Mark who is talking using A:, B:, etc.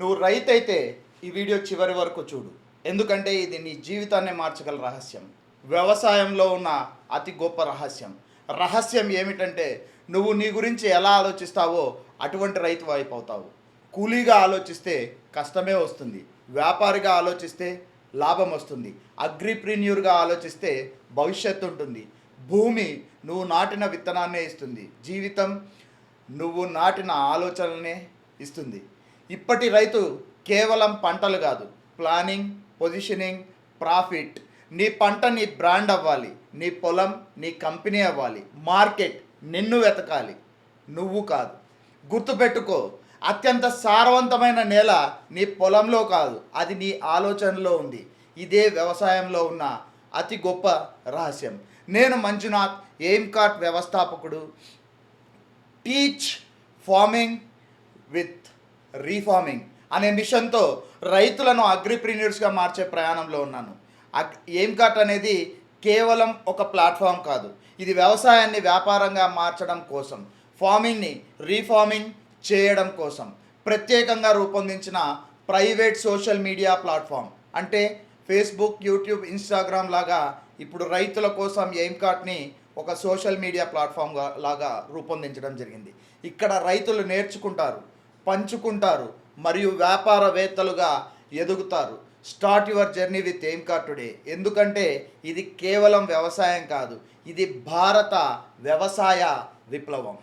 A: నువ్వు రైతు అయితే ఈ వీడియో చివరి వరకు చూడు. ఎందుకంటే ఇది నీ జీవితాన్ని మార్చగల రహస్యం. వ్యవసాయంలో ఉన్న అతి గొప్ప రహస్యం. రహస్యం ఏమిటంటే నువ్వు నీ గురించి ఎలా ఆలోచిస్తావో అటువంటి రైతు వైపు అవుతావు కూలీగా ఆలోచిస్తే కష్టమే వస్తుంది. వ్యాపారిగా ఆలోచిస్తే లాభం వస్తుంది. అగ్రిప్రీన్యూర్గా ఆలోచిస్తే భవిష్యత్తు ఉంటుంది. భూమి నువ్వు నాటిన విత్తనాన్నే ఇస్తుంది. జీవితం నువ్వు నాటిన ఆలోచనలనే ఇస్తుంది. ఇప్పటి రైతు కేవలం పంటలు కాదు ప్లానింగ్ పొజిషనింగ్ ప్రాఫిట్. నీ పంట నీ బ్రాండ్ అవ్వాలి నీ పొలం నీ కంపెనీ అవ్వాలి మార్కెట్ నిన్ను వెతకాలి నువ్వు కాదు. గుర్తుపెట్టుకో అత్యంత సారవంతమైన నేల నీ పొలంలో కాదు అది నీ ఆలోచనలో ఉంది. ఇదే వ్యవసాయంలో ఉన్న అతి గొప్ప రహస్యం. నేను మంజునాథ్ ఎయిమ్ కార్ట్ వ్యవస్థాపకుడు. టీచ్ ఫార్మింగ్ విత్ రీఫార్మింగ్ అనే మిషన్తో రైతులను అగ్రిప్రీనియర్స్గా మార్చే ప్రయాణంలో ఉన్నాను. ఏం ఎయిమ్ అనేది కేవలం ఒక ప్లాట్ఫామ్ కాదు. ఇది వ్యవసాయాన్ని వ్యాపారంగా మార్చడం కోసం ఫార్మింగ్ని రీఫార్మింగ్ చేయడం కోసం ప్రత్యేకంగా రూపొందించిన ప్రైవేట్ సోషల్ మీడియా ప్లాట్ఫామ్ అంటే ఫేస్బుక్ యూట్యూబ్ ఇన్స్టాగ్రామ్ లాగా ఇప్పుడు రైతుల కోసం ఎయిమ్ కార్ట్ని ఒక సోషల్ మీడియా ప్లాట్ఫామ్గా లాగా రూపొందించడం జరిగింది. ఇక్కడ రైతులు నేర్చుకుంటారు. పంచుకుంటారు మరియు వ్యాపారవేత్తలుగా ఎదుగుతారు. Start your journey with Aim Cart today ఎందుకంటే ఇది కేవలం వ్యవసాయం కాదు ఇది భారత వ్యవసాయ విప్లవం.